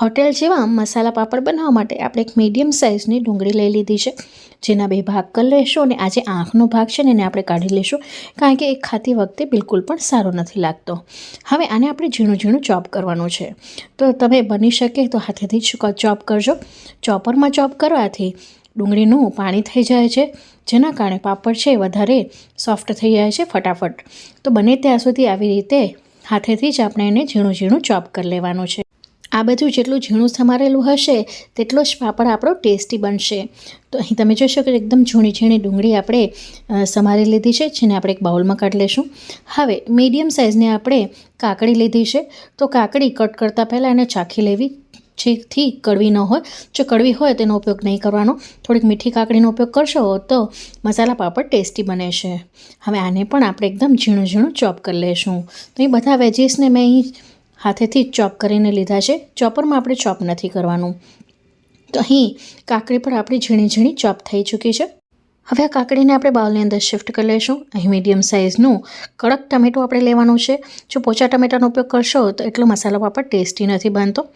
Hotel જેવા મસાલા પાપડ બનાવવા માટે આપણે એક મીડિયમ સાઇઝની ડુંગળી લઈ લીધી છે, જેના બે ભાગ કરી લઈશું અને આ જે આંખનો ભાગ છે ને એને આપણે કાઢી લઈશું કારણ કે એ ખાતી વખતે બિલકુલ પણ સારો નથી લાગતો. હવે આને આપણે ઝીણું ઝીણું ચોપ કરવાનું છે. તો તમે બની શકે તો હાથેથી જ ચોપ કરજો. ચોપરમાં ચોપ કરવાથી ડુંગળીનું પાણી થઈ જાય છે, જેના કારણે પાપડ છે વધારે સોફ્ટ થઈ જાય છે ફટાફટ. તો બને ત્યાં સુધી આવી રીતે હાથેથી જ આપણે એને ઝીણું ઝીણું ચોપ કરી લેવાનું છે. આ બધું જેટલું ઝીણું સમારેલું હશે, તેટલો જ પાપડ આપણો ટેસ્ટી બનશે. તો અહીં તમે જોઈ શકો કે એકદમ ઝીણી ઝીણી ડુંગળી આપણે સમારી લીધી છે, જેને આપણે એક બાઉલમાં કાઢી લઈશું હવે મીડિયમ સાઇઝની આપણે કાકડી લીધી છે. તો કાકડી કટ કરતાં પહેલાં એને ચાખી લેવી, જેથી કડવી ન હોય. જો કડવી હોય તેનો ઉપયોગ નહીં કરવાનો. થોડીક મીઠી કાકડીનો ઉપયોગ કરશો તો મસાલા પાપડ ટેસ્ટી બને છે. હવે આને પણ આપણે એકદમ ઝીણું ઝીણું ચોપ કરી લઈશું તો એ બધા વેજીસને મેં અહીં હાથેથી જ ચોપ કરીને લીધા છે. ચોપરમાં આપણે ચોપ નથી કરવાનું. તો અહીં કાકડી પણ આપણી ઝીણી ઝીણી ચોપ થઈ ચૂકી છે. હવે આ કાકડીને આપણે બાઉલની અંદર શિફ્ટ કરી લઈશું. અહીં મીડિયમ સાઇઝનું કડક ટમેટું આપણે લેવાનું છે. જો પોચા ટમેટાનો ઉપયોગ કરશો તો એટલો મસાલો પાપડ ટેસ્ટી નથી બનતો.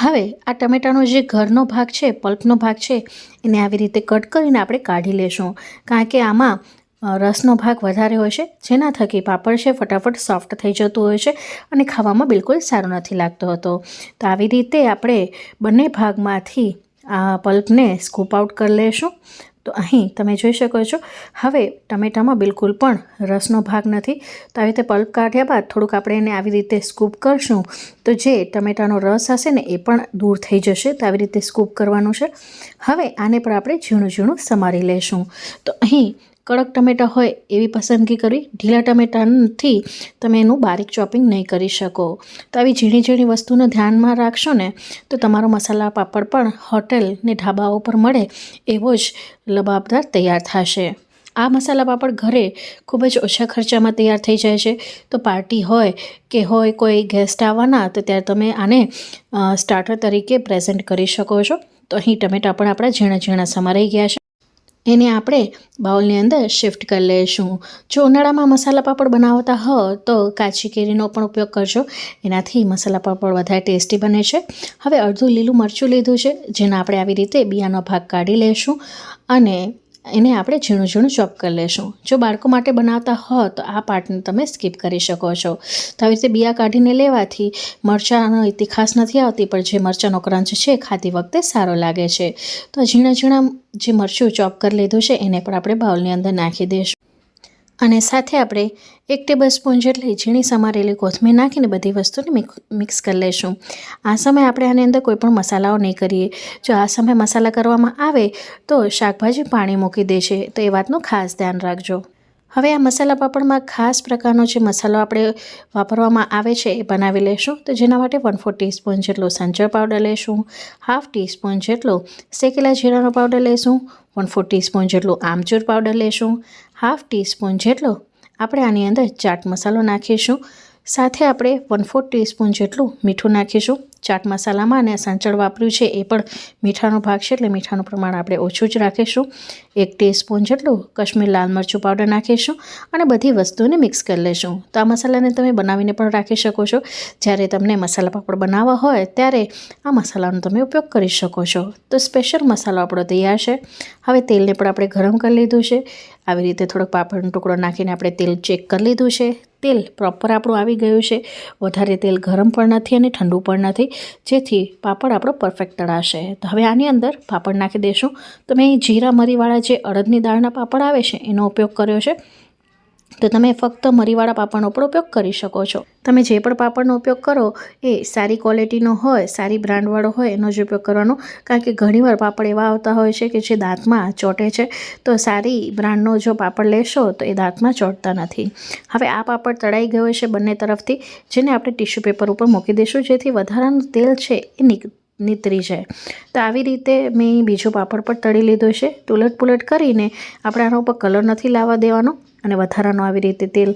હવે આ ટમેટાનો જે ઘરનો ભાગ છે, પલ્પનો ભાગ છે, એને આવી રીતે કટ કરીને આપણે કાઢી લેશું કારણ કે આમાં રસનો ભાગ વધારે હોય છે, જેના થકી પાપડ છે ફટાફટ સોફ્ટ થઈ જતું હોય છે અને ખાવામાં બિલકુલ સારો નથી લાગતો હતો. તો આવી રીતે આપણે બંને ભાગમાંથી આ પલ્પને સ્કૂપ આઉટ કરી લેશું. તો અહીં તમે જોઈ શકો છો, હવે ટમેટામાં બિલકુલ પણ રસનો ભાગ નથી. તો આવી રીતે પલ્પ કાઢ્યા બાદ થોડુંક આપણે એને આવી રીતે સ્કૂપ કરશું. તો જે ટમેટાનો રસ હશે ને, એ પણ દૂર થઈ જશે. તો આવી રીતે સ્કૂપ કરવાનું છે. હવે આને પણ આપણે ઝીણું ઝીણું સમારી લેશું. તો અહીં કડક ટમેટાં હોય એવી પસંદગી કરવી ઢીલા ટમેટાથી તમે એનું બારીક ચોપિંગ નહીં કરી શકો. તો આવી ઝીણી ઝીણી વસ્તુને ધ્યાનમાં રાખશો ને, તો તમારો મસાલા પાપડ પણ હોટેલ ને ઢાબાઓ પર મળે એવો જ લબાબદાર તૈયાર થશે. આ મસાલા પાપડ ઘરે ખૂબ જ ઓછા ખર્ચામાં તૈયાર થઈ જાય છે. તો પાર્ટી હોય કે હોય કોઈ ગેસ્ટ આવવાના, તો ત્યારે તમે આને સ્ટાર્ટર તરીકે પ્રેઝન્ટ કરી શકો છો. તો અહીં ટમેટા પણ આપણા ઝીણા ઝીણા સમારાઈ ગયા છે. એને આપણે બાઉલની અંદર શિફ્ટ કરી લઈશું જો ઉનાળામાં મસાલા પાપડ બનાવતા હો તો કાચી કેરીનો પણ ઉપયોગ કરજો. એનાથી મસાલા પાપડ વધારે ટેસ્ટી બને છે. હવે અડધું લીલું મરચું લીધું છે, જેને આપણે આવી રીતે બિયાનો ભાગ કાઢી લઈશું અને એને આપણે ઝીણું ઝીણું ચોપ કરી લઈશું જો બાળકો માટે બનાવતા હો તો આ પાર્ટને તમે સ્કીપ કરી શકો છો. તો આવી રીતે બિયા કાઢીને લેવાથી મરચાંનો ઇતિહાસ નથી આવતી, પણ જે મરચાંનો ક્રંચ છે ખાતી વખતે સારો લાગે છે. તો ઝીણા ઝીણા જે મરચું ચોપ કરી લીધું છે, એને પણ આપણે બાઉલની અંદર નાખી દઈશું અને સાથે આપણે એક ટેબલ સ્પૂન જેટલી ઝીણી સમારેલી કોથમીર નાખીને બધી વસ્તુને મિક- મિક્સ કરી લઈશું. આ સમયે આપણે આની અંદર કોઈ પણ મસાલાઓ નહીં કરીએ. જો આ સમયે મસાલા કરવામાં આવે તો શાકભાજી પાણી મૂકી દેશે. તો એ વાતનું ખાસ ધ્યાન રાખજો. હવે આ મસાલા પાપડમાં ખાસ પ્રકારનો જે મસાલો આપણે વાપરવામાં આવે છે એ બનાવી લઈશું તો જેના માટે વન ફોર ટીસ્પૂન જેટલો સંચર પાવડર લઈશું હાફ ટીસ્પૂન જેટલો શેકેલા જીરાનો પાવડર લઈશું વન ફોર ટીસ્પૂન જેટલું આમચૂર પાવડર લઈશું હાફ ટીસ્પૂન જેટલો આપણે આની અંદર ચાટ મસાલો નાખીશું. સાથે આપણે વન ફોર્થ ટીસ્પૂન જેટલું મીઠું નાખીશું. ચાટ મસાલામાં અને સાંચળ વાપર્યું છે એ પણ મીઠાનો ભાગ છે એટલે મીઠાનું પ્રમાણ આપણે ઓછું જ રાખીશું. એક ટીસ્પૂન જેટલું કશ્મીર લાલ મરચું પાવડર નાખીશું અને બધી વસ્તુઓને મિક્સ કરી લઈશું. તો આ મસાલાને તમે બનાવીને પણ રાખી શકો છો. જ્યારે તમને મસાલા પાપડ બનાવવા હોય ત્યારે આ મસાલાનો તમે ઉપયોગ કરી શકો છો. તો સ્પેશિયલ મસાલો આપણો તૈયાર છે. હવે તેલને પણ આપણે ગરમ કરી લીધું છે. આવી રીતે થોડોક પાપડનો ટુકડો નાખીને આપણે તેલ ચેક કરી લીધું છે. તેલ પ્રોપર આપણું આવી ગયું છે. વધારે તેલ ગરમ પણ નથી અને ઠંડુ પણ નથી. જેથી પાપડ આપણો પરફેક્ટ તળાશે. તો હવે આની અંદર પાપડ નાખી દઈશું તો મેં જીરા મરીવાળા જે અડદની દાળના પાપડ આવે છે, એનો ઉપયોગ કર્યો છે. તો તમે ફક્ત મરીવાળા પાપડનો પણ ઉપયોગ કરી શકો છો. તમે જે પણ પાપડનો ઉપયોગ કરો, એ સારી ક્વોલિટીનો હોય, સારી બ્રાન્ડવાળો હોય, એનો જ ઉપયોગ કરવાનો. કારણ કે ઘણીવાર પાપડ એવા આવતા હોય છે કે જે દાંતમાં ચોંટે છે, તો સારી બ્રાન્ડનો જો પાપડ લેશો, તો એ દાંતમાં ચોંટતા નથી. હવે આ પાપડ તળાઈ ગયો છે બંને તરફથી, જેને આપણે ટિશ્યુ પેપર ઉપર મૂકી દઈશું, જેથી વધારાનું તેલ છે એ નીક નીતરી જાય તો આવી રીતે મેં બીજો પાપડ પણ તળી લીધો છે. તો ઉલટ પુલટ કરીને આપણે આના ઉપર કલર નથી લાવવા દેવાનો અને વધારાનું આવી રીતે તેલ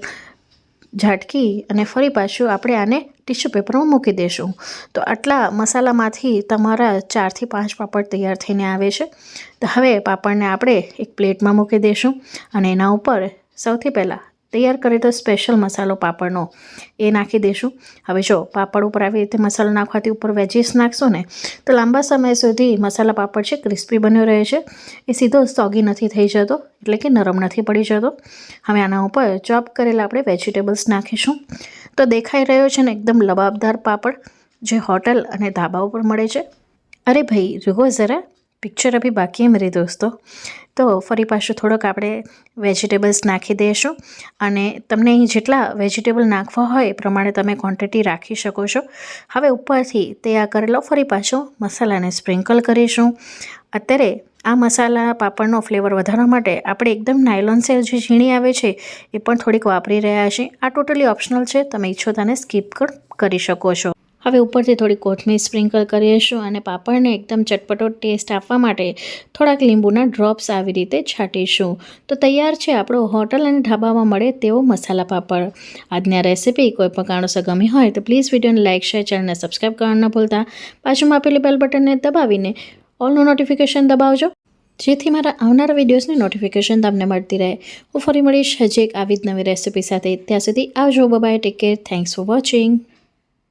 ઝાટકી અને ફરી પાછું આપણે આને ટિશ્યુ પેપરમાં મૂકી દઈશું તો આટલા મસાલામાંથી તમારા ચારથી પાંચ પાપડ તૈયાર થઈને આવે છે. તો હવે પાપડને આપણે એક પ્લેટમાં મૂકી દઈશું અને એના ઉપર સૌથી પહેલાં તૈયાર કરેલો સ્પેશિયલ મસાલો પાપડનો. એ નાખી દઈશું હવે જો, પાપડ ઉપર આવી રીતે મસાલો નાખવાથી ઉપર વેજીસ નાખશો ને, તો લાંબા સમય સુધી મસાલા પાપડ છે ક્રિસ્પી બન્યો રહે છે. એ સીધો સોગી નથી થઈ જતો, એટલે કે નરમ નથી પડી જતો. હવે આના ઉપર ચોપ કરેલા આપણે વેજીટેબલ્સ નાખીશું. તો દેખાઈ રહ્યો છે ને એકદમ લબાબદાર પાપડ, જે હોટલ અને ધાબા ઉપર મળે છે. અરે ભાઈ રૂગો જરા પિક્ચર અભી બાકી હે મેરે દોસ્તો. તો ફરી પાછું થોડોક આપણે વેજીટેબલ્સ નાખી દઈશું અને તમને અહીં જેટલા વેજીટેબલ નાખવા હોય એ પ્રમાણે તમે ક્વોન્ટિટી રાખી શકો છો. હવે ઉપરથી તૈયાર કરેલો ફરી પાછો મસાલાને સ્પ્રિંકલ કરીશું. અત્યારે આ મસાલા પાપડનો ફ્લેવર વધારવા માટે આપણે એકદમ નાયલોન સેલ જે ઝીણી આવે છે એ પણ થોડીક વાપરી રહ્યા છીએ. આ ટોટલી ઓપ્શનલ છે, તમે ઈચ્છો તેને સ્કીપ પણ કરી શકો છો. હવે ઉપરથી થોડી કોથમીર સ્પ્રિંકલ કરીશું અને પાપડને એકદમ ચટપટો ટેસ્ટ આપવા માટે થોડાક લીંબુના ડ્રોપ્સ આવી રીતે છાંટીશું. તો તૈયાર છે આપણો હોટલ અને ઢાબામાં મળે તેવો મસાલા પાપડ. આજની આ રેસીપી કોઈ પણ કારણોસર ગમી હોય તો પ્લીઝ વિડીયોને લાઇક, શેર ચેનલને સબસ્ક્રાઈબ કરવાનું ન ભૂલતા. બાજુમાં આપેલી બેલ બટનને દબાવીને ઓલનું નોટિફિકેશન દબાવજો, જેથી મારા આવનારા વિડીયોઝની નોટિફિકેશન તમને મળતી રહે. હું ફરી મળીશ હજી એક આવી જ નવી રેસીપી સાથે. ત્યાં સુધી આવજો. Bye bye take care thanks for watching